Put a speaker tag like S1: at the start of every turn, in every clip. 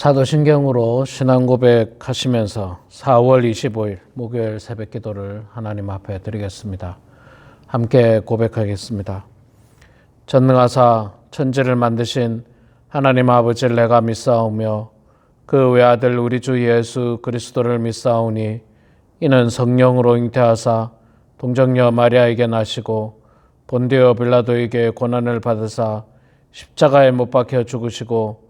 S1: 사도신경으로 신앙 고백하시면서 4월 25일 목요일 새벽 기도를 하나님 앞에 드리겠습니다. 함께 고백하겠습니다. 전능하사 천지를 만드신 하나님 아버지를 내가 믿사오며 그 외아들 우리 주 예수 그리스도를 믿사오니 이는 성령으로 잉태하사 동정녀 마리아에게 나시고 본디오 빌라도에게 고난을 받으사 십자가에 못 박혀 죽으시고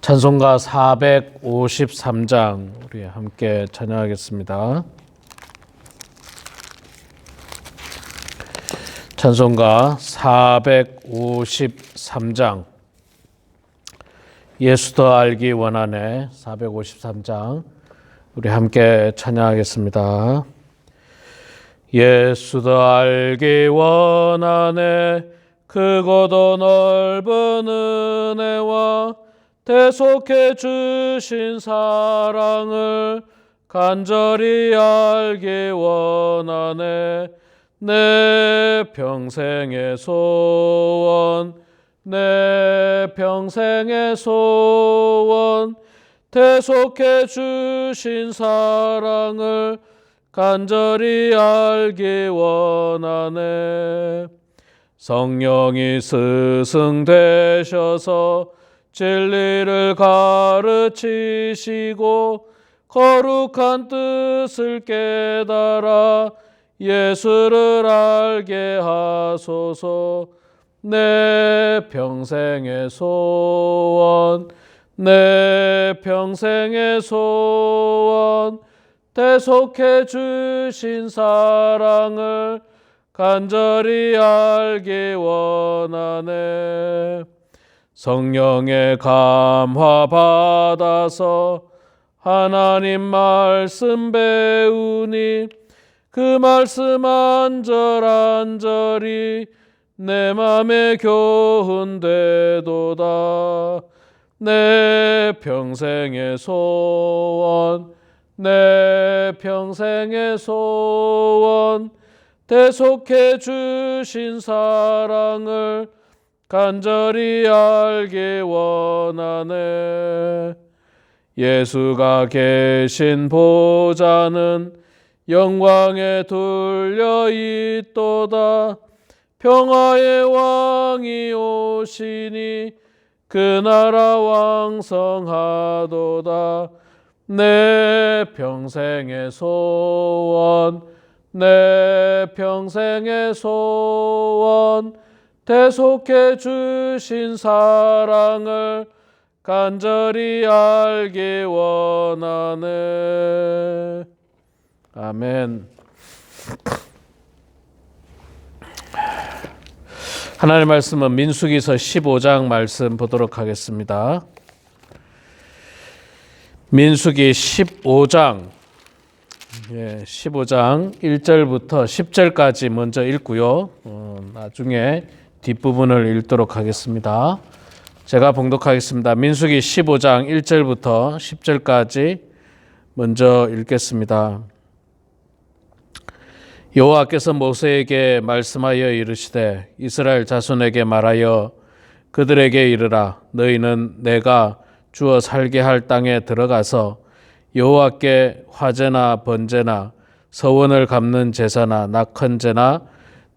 S1: 찬송가 453장 우리 함께 찬양하겠습니다. 찬송가 453장 예수 더 알기 원하네 453장 우리 함께 찬양하겠습니다. 예수 더 알기 원하네 크고도 넓은 은혜와 대속해 주신 사랑을 간절히 알기 원하네. 내 평생의 소원 내 평생의 소원. 대속해 주신 사랑을 간절히 알기 원하네. 성령이 스승 되셔서 진리를 가르치시고 거룩한 뜻을 깨달아 예수를 알게 하소서. 내 평생의 소원 내 평생의 소원. 대속해 주신 사랑을 간절히 알기 원하네 성령의 감화 받아서 하나님 말씀 배우니 그 말씀 안절안절이 내 맘에 교훈되도다. 내 평생의 소원 내 평생의 소원 대속해 주신 사랑을 간절히 알기 원하네. 예수가 계신 보좌는 영광에 둘려 있도다. 평화의 왕이 오시니 그 나라 왕성하도다. 내 평생의 소원 내 평생의 소원 대속해 주신 사랑을 간절히 알기 원하네. 아멘. 하나님의 말씀은 민수기서 15장 말씀 보도록 하겠습니다. 민수기 15장 예, 15장 1절부터 10절까지 먼저 읽고요. 어, 나중에 뒷부분을 읽도록 하겠습니다. 제가 봉독하겠습니다. 민수기 15장 1절부터 10절까지 먼저 읽겠습니다. 여호와께서 모세에게 말씀하여 이르시되 이스라엘 자손에게 말하여 그들에게 이르라 너희는 내가 주어 살게 할 땅에 들어가서 여호와께 화제나 번제나 서원을 갚는 제사나 낙헌제나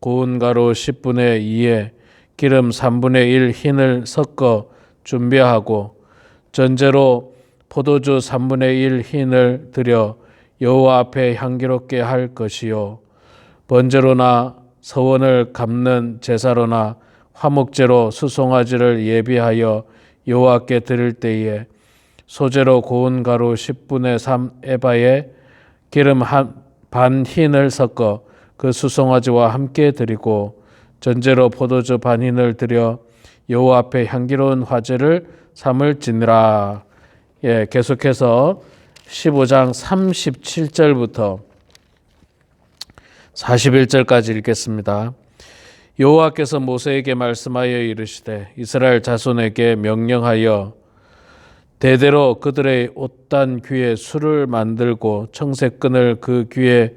S1: 고운 가루 10분의 2에 기름 3분의 1 흰을 섞어 준비하고 전제로 포도주 3분의 1 흰을 들여 여호와 앞에 향기롭게 할 것이요. 번제로나 서원을 갚는 제사로나 화목제로 수송아지를 예비하여 여호와께 드릴 때에 소재로 고운 가루 10분의 3 에바에 기름 한 반 흰을 섞어 그 수송아지와 함께 드리고 전제로 포도주 반 흰을 들여 여호와 앞에 향기로운 화제를 삼을지니라. 예, 계속해서 15장 37절부터 41절까지 읽겠습니다. 여호와께서 모세에게 말씀하여 이르시되 이스라엘 자손에게 명령하여 대대로 그들의 옷단 귀에 술을 만들고 청색끈을 그 귀에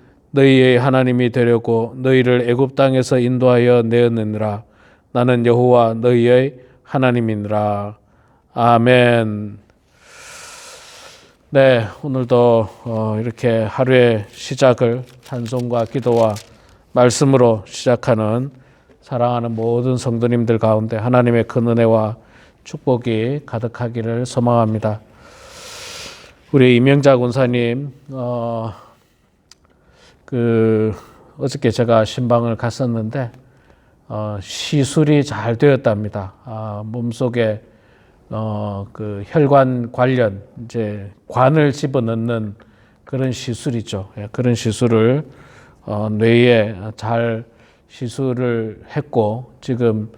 S1: 너희의 하나님이 되려고 너희를 애굽 땅에서 인도하여 내었느니라. 나는 여호와 너희의 하나님이니라. 아멘. 네, 오늘도 어, 이렇게 하루의 시작을 찬송과 기도와 말씀으로 시작하는 사랑하는 모든 성도님들 가운데 하나님의 큰 은혜와 축복이 가득하기를 소망합니다. 우리 이명자 군사님, 어, 그 어저께 제가 신방을 갔었는데 어, 시술이 잘 되었답니다. 아, 몸속에 어, 그 혈관 관련 이제 관을 집어넣는 그런 시술이죠. 예, 그런 시술을 어, 뇌에 잘 시술을 했고 지금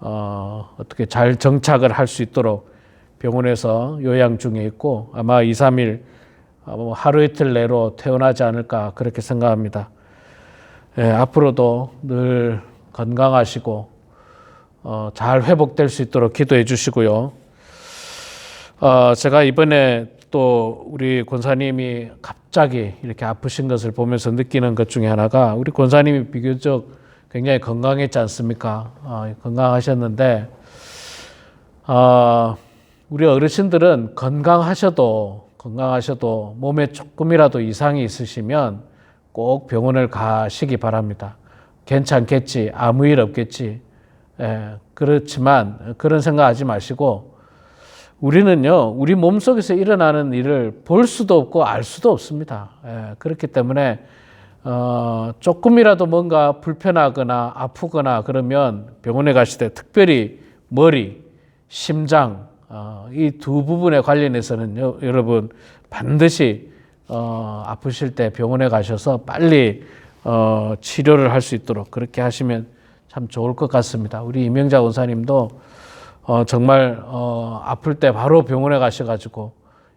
S1: 어, 어떻게 잘 정착을 할 수 있도록 병원에서 요양 중에 있고 아마 2, 3일 어, 뭐 하루 이틀 내로 퇴원하지 않을까 그렇게 생각합니다. 예, 앞으로도 늘 건강하시고 어, 잘 회복될 수 있도록 기도해 주시고요. 어, 제가 이번에 또 우리 권사님이 갑자기 이렇게 아프신 것을 보면서 느끼는 것 중에 하나가 우리 권사님이 비교적 굉장히 건강했지 않습니까? 어, 건강하셨는데 어, 우리 어르신들은 건강하셔도 건강하셔도 몸에 조금이라도 이상이 있으시면 꼭 병원을 가시기 바랍니다. 괜찮겠지, 아무 일 없겠지. 예, 그렇지만 그런 생각하지 마시고 우리는요, 우리 몸 속에서 일어나는 일을 볼 수도 없고 알 수도 없습니다. 예, 그렇기 때문에 어, 조금이라도 뭔가 불편하거나 아프거나 그러면 병원에 가실 때 특별히 머리, 심장 어, 이 두 부분에 관련해서는 요, 여러분 반드시 어, 아프실 때 병원에 가셔서 빨리 어, 치료를 할 수 있도록 그렇게 하시면 참 좋을 것 같습니다. 우리 이명자 원사님도 어, 정말 어, 아플 때 바로 병원에 가셔가지고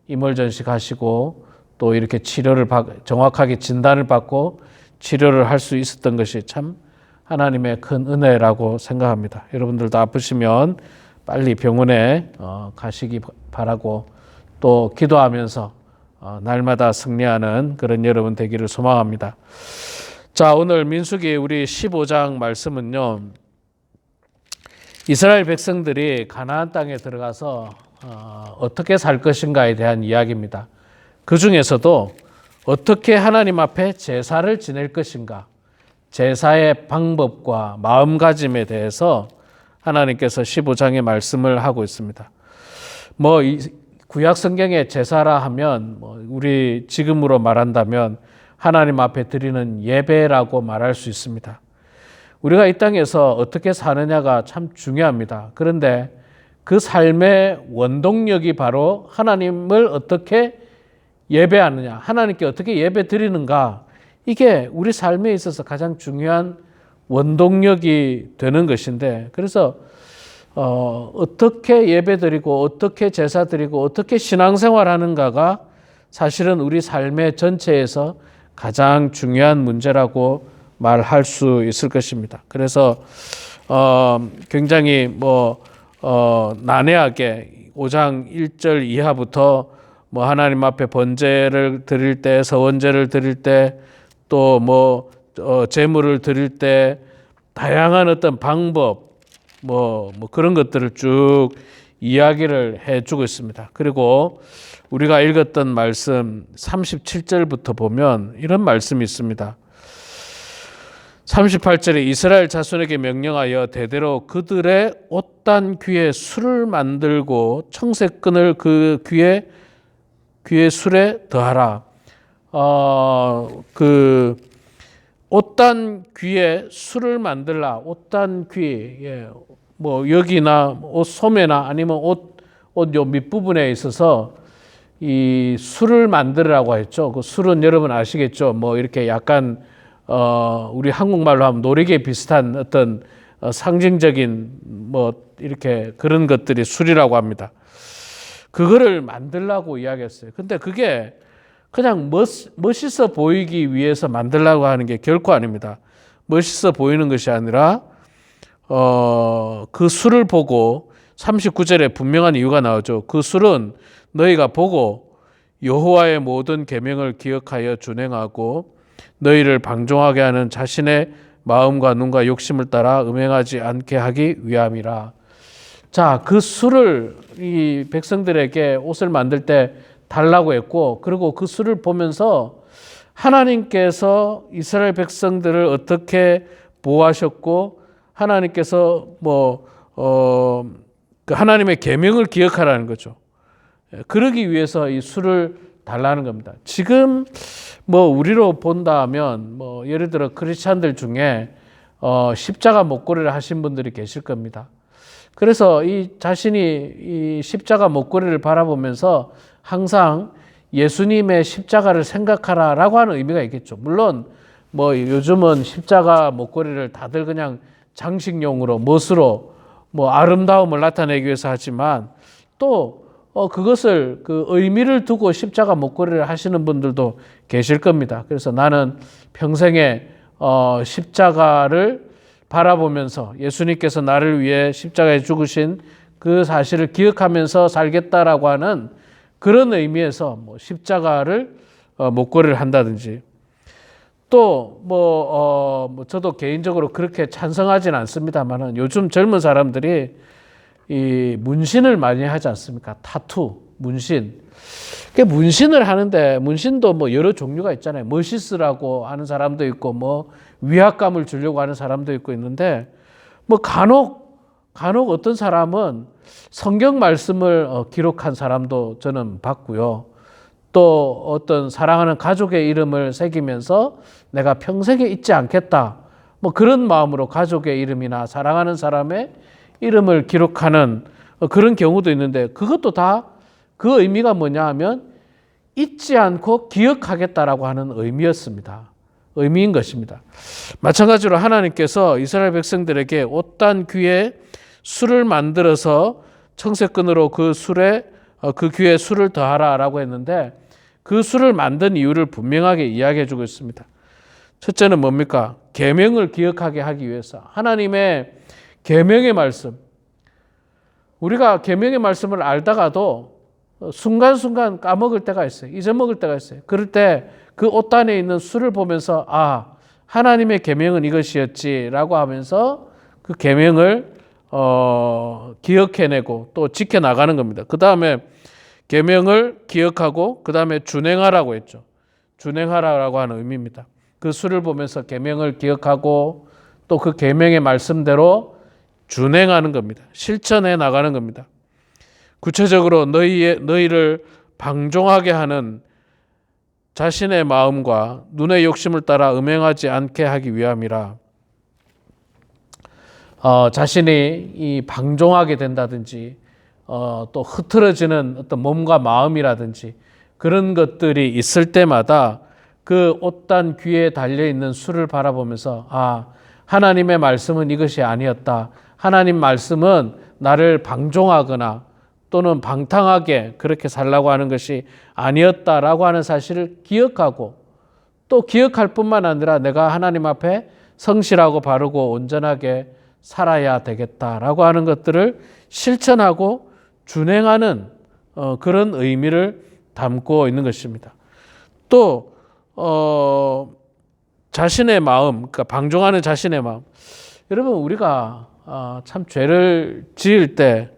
S1: 이멀전시 가시고 또 이렇게 치료를 받, 정확하게 진단을 받고 치료를 할 수 있었던 것이 참 하나님의 큰 은혜라고 생각합니다. 여러분들도 아프시면 빨리 병원에 어, 가시기 바라고 또 기도하면서 어, 날마다 승리하는 그런 여러분 되기를 소망합니다. 자, 오늘 민수기 우리 15장 말씀은요. 이스라엘 백성들이 가나안 땅에 들어가서 어, 어떻게 살 것인가에 대한 이야기입니다. 그 중에서도 어떻게 하나님 앞에 제사를 지낼 것인가, 제사의 방법과 마음가짐에 대해서 하나님께서 15장에 말씀을 하고 있습니다. 뭐 구약 성경의 제사라 하면 뭐 우리 지금으로 말한다면 하나님 앞에 드리는 예배라고 말할 수 있습니다. 우리가 이 땅에서 어떻게 사느냐가 참 중요합니다. 그런데 그 삶의 원동력이 바로 하나님을 어떻게 예배하느냐, 하나님께 어떻게 예배 드리는가, 이게 우리 삶에 있어서 가장 중요한 원동력이 되는 것인데, 그래서 어, 어떻게 예배 드리고, 어떻게 제사 드리고, 어떻게 신앙생활 하는가가 사실은 우리 삶의 전체에서 가장 중요한 문제라고 말할 수 있을 것입니다. 그래서 어, 굉장히 뭐 어, 난해하게 5장 1절 이하부터 뭐 하나님 앞에 번제를 드릴 때, 서원제를 드릴 때, 또뭐 어, 제물을 드릴 때 다양한 어떤 방법, 뭐, 뭐 그런 것들을 쭉 이야기를 해주고 있습니다. 그리고 우리가 읽었던 말씀 37절부터 보면 이런 말씀이 있습니다. 38절에 이스라엘 자손에게 명령하여 대대로 그들의 옷단 귀에 술을 만들고 청색끈을 그 귀에 귀에 술에 더하라. 어, 그 옷단 귀에 술을 만들라. 옷단 귀, 예, 뭐 여기나 옷 소매나 아니면 옷 옷 요 밑부분에 있어서 이 술을 만들으라고 했죠. 그 술은 여러분 아시겠죠? 뭐 이렇게 약간 어 우리 한국말로 하면 노래개 비슷한 어떤 어, 상징적인 뭐 이렇게 그런 것들이 술이라고 합니다. 그거를 만들라고 이야기했어요. 근데 그게 그냥 멋, 멋있어 보이기 위해서 만들라고 하는 게 결코 아닙니다. 멋있어 보이는 것이 아니라 어, 그 술을 보고 39절에 분명한 이유가 나오죠. 그 술은 너희가 보고 여호와의 모든 계명을 기억하여 준행하고 너희를 방종하게 하는 자신의 마음과 눈과 욕심을 따라 음행하지 않게 하기 위함이라. 자, 그 술을 이 백성들에게 옷을 만들 때 달라고 했고, 그리고 그 술을 보면서 하나님께서 이스라엘 백성들을 어떻게 보호하셨고, 하나님께서 뭐, 어, 그 하나님의 계명을 기억하라는 거죠. 예, 그러기 위해서 이 술을 달라는 겁니다. 지금 뭐 우리로 본다면 뭐 예를 들어 크리스찬들 중에 어 십자가 목걸이를 하신 분들이 계실 겁니다. 그래서 이 자신이 이 십자가 목걸이를 바라보면서 항상 예수님의 십자가를 생각하라라고 하는 의미가 있겠죠. 물론 뭐 요즘은 십자가 목걸이를 다들 그냥 장식용으로 멋으로 뭐 아름다움을 나타내기 위해서 하지만 또 어, 그것을 그 의미를 두고 십자가 목걸이를 하시는 분들도 계실 겁니다. 그래서 나는 평생에 어, 십자가를 바라보면서 예수님께서 나를 위해 십자가에 죽으신 그 사실을 기억하면서 살겠다라고 하는 그런 의미에서 뭐 십자가를 어, 목걸이를 한다든지 또 뭐, 어, 뭐 저도 개인적으로 그렇게 찬성하진 않습니다만은 요즘 젊은 사람들이 이 문신을 많이 하지 않습니까? 타투, 문신. 그 문신을 하는데 문신도 뭐 여러 종류가 있잖아요. 멋있으라고 하는 사람도 있고 뭐 위압감을 주려고 하는 사람도 있고 있는데 뭐 간혹 간혹 어떤 사람은 성경 말씀을 어, 기록한 사람도 저는 봤고요. 또 어떤 사랑하는 가족의 이름을 새기면서 내가 평생에 잊지 않겠다. 뭐 그런 마음으로 가족의 이름이나 사랑하는 사람의 이름을 기록하는 어, 그런 경우도 있는데 그것도 다 그 의미가 뭐냐 하면 잊지 않고 기억하겠다라고 하는 의미였습니다. 의미인 것입니다. 마찬가지로 하나님께서 이스라엘 백성들에게 옷단 귀에 술을 만들어서 청색끈으로 그 술에 어, 그 귀에 술을 더하라라고 했는데 그 술을 만든 이유를 분명하게 이야기해 주고 있습니다. 첫째는 뭡니까? 계명을 기억하게 하기 위해서 하나님의 계명의 말씀. 우리가 계명의 말씀을 알다가도 순간순간 까먹을 때가 있어요. 잊어먹을 때가 있어요. 그럴 때 그 옷단에 있는 술을 보면서 아 하나님의 계명은 이것이었지라고 하면서 그 계명을 어, 기억해내고 또 지켜나가는 겁니다. 그 다음에 계명을 기억하고 그 다음에 준행하라고 했죠. 준행하라고 하는 의미입니다. 그 수를 보면서 계명을 기억하고 또 그 계명의 말씀대로 준행하는 겁니다. 실천해 나가는 겁니다. 구체적으로 너희의 너희를 방종하게 하는 자신의 마음과 눈의 욕심을 따라 음행하지 않게 하기 위함이라. 어, 자신이 이 방종하게 된다든지 어, 또 흐트러지는 어떤 몸과 마음이라든지 그런 것들이 있을 때마다 그 옷단 귀에 달려 있는 술을 바라보면서 아 하나님의 말씀은 이것이 아니었다. 하나님 말씀은 나를 방종하거나 또는 방탕하게 그렇게 살라고 하는 것이 아니었다라고 하는 사실을 기억하고 또 기억할 뿐만 아니라 내가 하나님 앞에 성실하고 바르고 온전하게 살아야 되겠다라고 하는 것들을 실천하고 준행하는 어, 그런 의미를 담고 있는 것입니다. 또 어, 자신의 마음, 그러니까 방종하는 자신의 마음. 여러분 우리가 어, 참 죄를 지을 때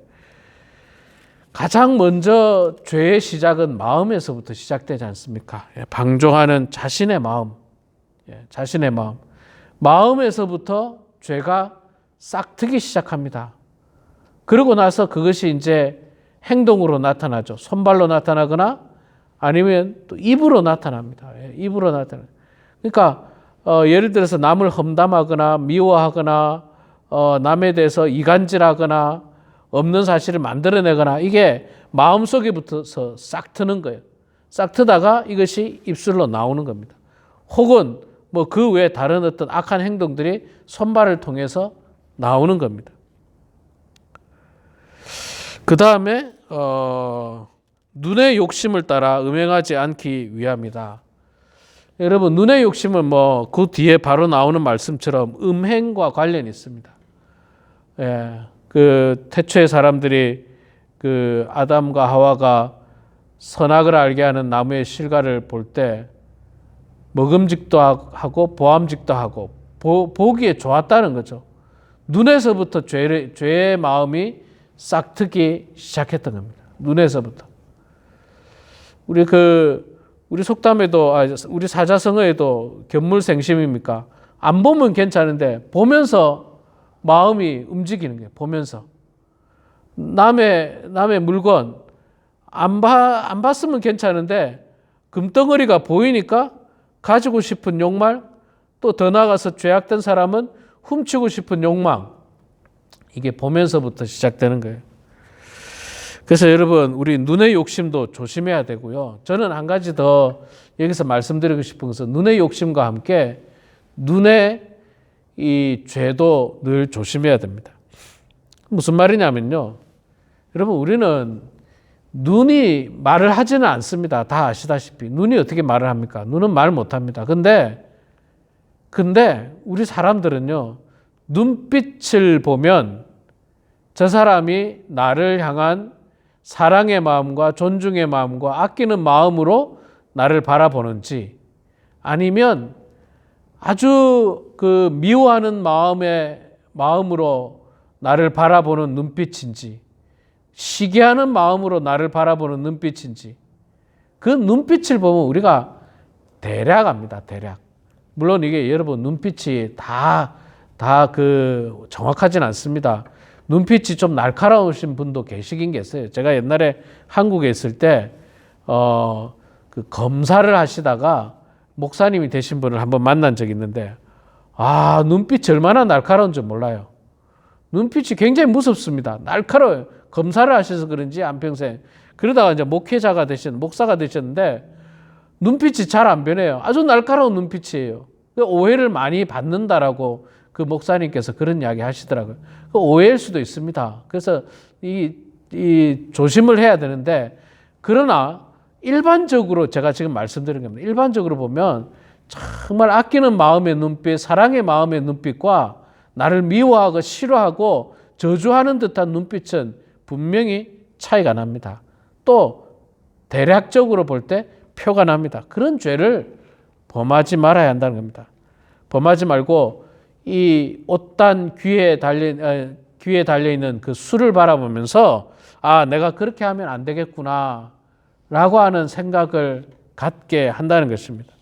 S1: 가장 먼저 죄의 시작은 마음에서부터 시작되지 않습니까? 예, 방종하는 자신의 마음, 예, 자신의 마음, 마음에서부터 죄가 싹트기 시작합니다. 그러고 나서 그것이 이제 행동으로 나타나죠. 손발로 나타나거나 아니면 또 입으로 나타납니다. 예, 입으로 나타나. 그러니까 어, 예를 들어서 남을 험담하거나 미워하거나 어, 남에 대해서 이간질하거나 없는 사실을 만들어내거나 이게 마음속에 붙어서 싹 트는 거예요. 싹 트다가 이것이 입술로 나오는 겁니다. 혹은 뭐 그 외에 다른 어떤 악한 행동들이 손발을 통해서 나오는 겁니다. 그 다음에 어, 눈의 욕심을 따라 음행하지 않기 위함이다. 여러분 눈의 욕심은 뭐 그 뒤에 바로 나오는 말씀처럼 음행과 관련이 있습니다. 예, 그 태초의 사람들이 그 아담과 하와가 선악을 알게 하는 나무의 실과를 볼 때 먹음직도 하고 보암직도 하고 보, 보기에 좋았다는 거죠. 눈에서부터 죄를, 죄의 마음이 싹트기 시작했던 겁니다. 눈에서부터. 우리 그 우리 속담에도 아, 우리 사자성어에도 견물생심입니까? 안 보면 괜찮은데 보면서 마음이 움직이는 거예요. 보면서 남의 남의 물건 안 봐, 안 봤으면 괜찮은데 금덩어리가 보이니까 가지고 싶은 욕망 또더 나아가서 죄악된 사람은 훔치고 싶은 욕망 이게 보면서부터 시작되는 거예요. 그래서 여러분 우리 눈의 욕심도 조심해야 되고요. 저는 한 가지 더 여기서 말씀드리고 싶은 것은 눈의 욕심과 함께 눈의 이 죄도 늘 조심해야 됩니다. 무슨 말이냐면요. 여러분 우리는 눈이 말을 하지는 않습니다. 다 아시다시피 눈이 어떻게 말을 합니까? 눈은 말 못합니다. 근데 근데 우리 사람들은요 눈빛을 보면 저 사람이 나를 향한 사랑의 마음과 존중의 마음과 아끼는 마음으로 나를 바라보는지 아니면 아주 그 미워하는 마음의 마음으로 나를 바라보는 눈빛인지 시기하는 마음으로 나를 바라보는 눈빛인지 그 눈빛을 보면 우리가 대략 압니다. 대략. 물론 이게 여러분 눈빛이 다 다 그 정확하진 않습니다. 눈빛이 좀 날카로우신 분도 계시긴 계세요. 제가 옛날에 한국에 있을 때, 어, 그 검사를 하시다가 목사님이 되신 분을 한번 만난 적이 있는데, 아, 눈빛이 얼마나 날카로운지 몰라요. 눈빛이 굉장히 무섭습니다. 날카로워요. 검사를 하셔서 그런지 안평생. 그러다가 이제 목회자가 되신, 목사가 되셨는데, 눈빛이 잘 안 변해요. 아주 날카로운 눈빛이에요. 오해를 많이 받는다라고 그 목사님께서 그런 이야기 하시더라고요. 그 오해일 수도 있습니다. 그래서 이, 이 조심을 해야 되는데 그러나 일반적으로 제가 지금 말씀드린 겁니다. 일반적으로 보면 정말 아끼는 마음의 눈빛, 사랑의 마음의 눈빛과 나를 미워하고 싫어하고 저주하는 듯한 눈빛은 분명히 차이가 납니다. 또 대략적으로 볼 때 표가 납니다. 그런 죄를 범하지 말아야 한다는 겁니다. 범하지 말고 이 옷단 귀에 달려 귀에 달려 있는 그 술을 바라보면서 아 내가 그렇게 하면 안 되겠구나라고 하는 생각을 갖게 한다는 것입니다.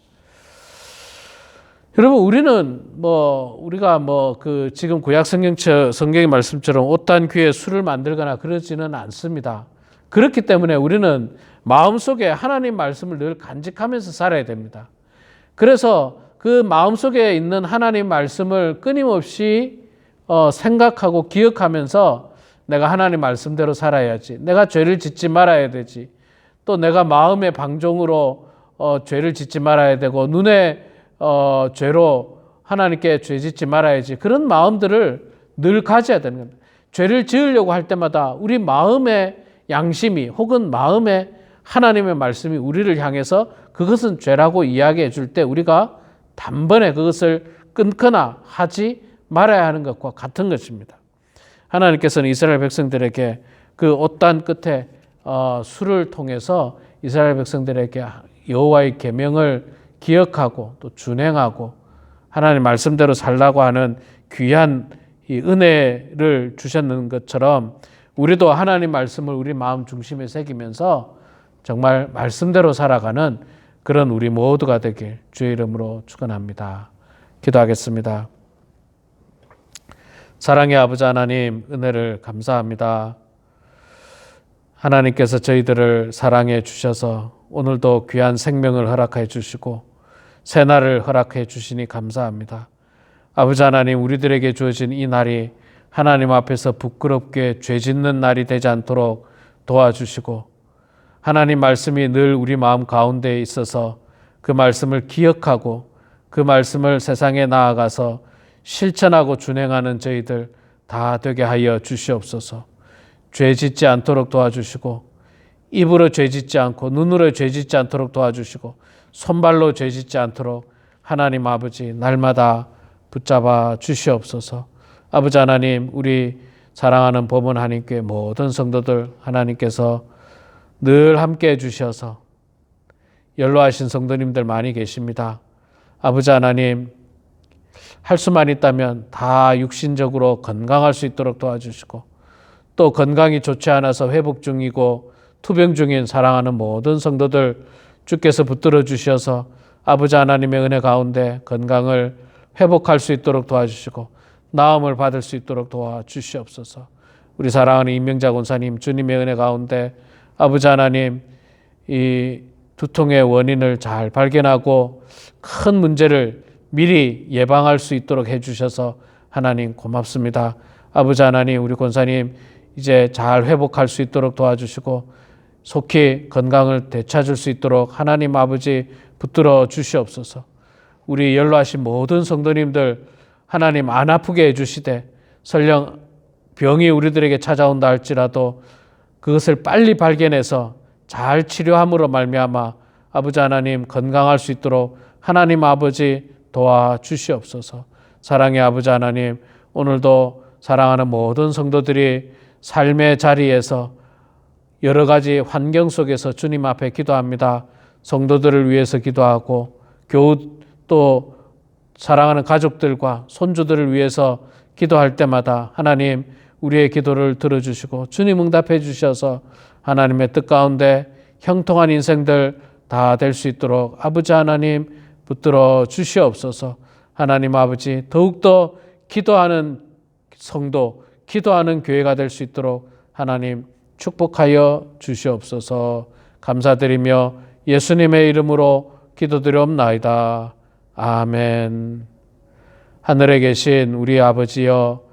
S1: 여러분 우리는 뭐 우리가 뭐 그 지금 구약 성경 성경의 말씀처럼 옷단 귀에 술을 만들거나 그러지는 않습니다. 그렇기 때문에 우리는 마음속에 하나님 말씀을 늘 간직하면서 살아야 됩니다. 그래서 그 마음속에 있는 하나님 말씀을 끊임없이 어, 생각하고 기억하면서 내가 하나님 말씀대로 살아야지. 내가 죄를 짓지 말아야 되지. 또 내가 마음의 방종으로 어, 죄를 짓지 말아야 되고 눈에 어, 죄로 하나님께 죄 짓지 말아야지. 그런 마음들을 늘 가져야 되는 겁니다. 죄를 지으려고 할 때마다 우리 마음의 양심이 혹은 마음의 하나님의 말씀이 우리를 향해서 그것은 죄라고 이야기해 줄 때 우리가 단번에 그것을 끊거나 하지 말아야 하는 것과 같은 것입니다. 하나님께서는 이스라엘 백성들에게 그 옷단 끝에 어, 술을 통해서 이스라엘 백성들에게 여호와의 계명을 기억하고 또 준행하고 하나님 말씀대로 살라고 하는 귀한 이 은혜를 주셨는 것처럼 우리도 하나님 말씀을 우리 마음 중심에 새기면서 정말 말씀대로 살아가는 그런 우리 모두가 되길 주의 이름으로 축원합니다. 기도하겠습니다. 사랑의 아버지 하나님 은혜를 감사합니다. 하나님께서 저희들을 사랑해 주셔서 오늘도 귀한 생명을 허락해 주시고 새날을 허락해 주시니 감사합니다. 아버지 하나님 우리들에게 주어진 이 날이 하나님 앞에서 부끄럽게 죄 짓는 날이 되지 않도록 도와주시고 하나님 말씀이 늘 우리 마음 가운데 있어서 그 말씀을 기억하고 그 말씀을 세상에 나아가서 실천하고 준행하는 저희들 다 되게 하여 주시옵소서. 죄 짓지 않도록 도와주시고 입으로 죄 짓지 않고 눈으로 죄 짓지 않도록 도와주시고 손발로 죄 짓지 않도록 하나님 아버지 날마다 붙잡아 주시옵소서. 아버지 하나님 우리 사랑하는 법원 하나님께 모든 성도들 하나님께서 늘 함께 해 주셔서 연로하신 성도님들 많이 계십니다. 아버지 하나님 할 수만 있다면 다 육신적으로 건강할 수 있도록 도와주시고 또 건강이 좋지 않아서 회복 중이고 투병 중인 사랑하는 모든 성도들 주께서 붙들어 주셔서 아버지 하나님의 은혜 가운데 건강을 회복할 수 있도록 도와주시고 나음을 받을 수 있도록 도와주시옵소서. 우리 사랑하는 임명자 권사님 주님의 은혜 가운데 아버지 하나님 이 두통의 원인을 잘 발견하고 큰 문제를 미리 예방할 수 있도록 해주셔서 하나님 고맙습니다. 아버지 하나님 우리 권사님 이제 잘 회복할 수 있도록 도와주시고 속히 건강을 되찾을 수 있도록 하나님 아버지 붙들어 주시옵소서. 우리 연로하신 모든 성도님들 하나님 안 아프게 해주시되 설령 병이 우리들에게 찾아온다 할지라도 그것을 빨리 발견해서 잘 치료함으로 말미암아 아버지 하나님 건강할 수 있도록 하나님 아버지 도와 주시옵소서. 사랑의 아버지 하나님 오늘도 사랑하는 모든 성도들이 삶의 자리에서 여러 가지 환경 속에서 주님 앞에 기도합니다. 성도들을 위해서 기도하고 교우 또 사랑하는 가족들과 손주들을 위해서 기도할 때마다 하나님 우리의 기도를 들어주시고 주님 응답해 주셔서 하나님의 뜻 가운데 형통한 인생들 다 될 수 있도록 아버지 하나님 붙들어 주시옵소서 하나님 아버지 더욱더 기도하는 성도, 기도하는 교회가 될 수 있도록 하나님 축복하여 주시옵소서 감사드리며 예수님의 이름으로 기도드리옵나이다. 아멘. 하늘에 계신 우리 아버지여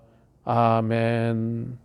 S1: 아멘.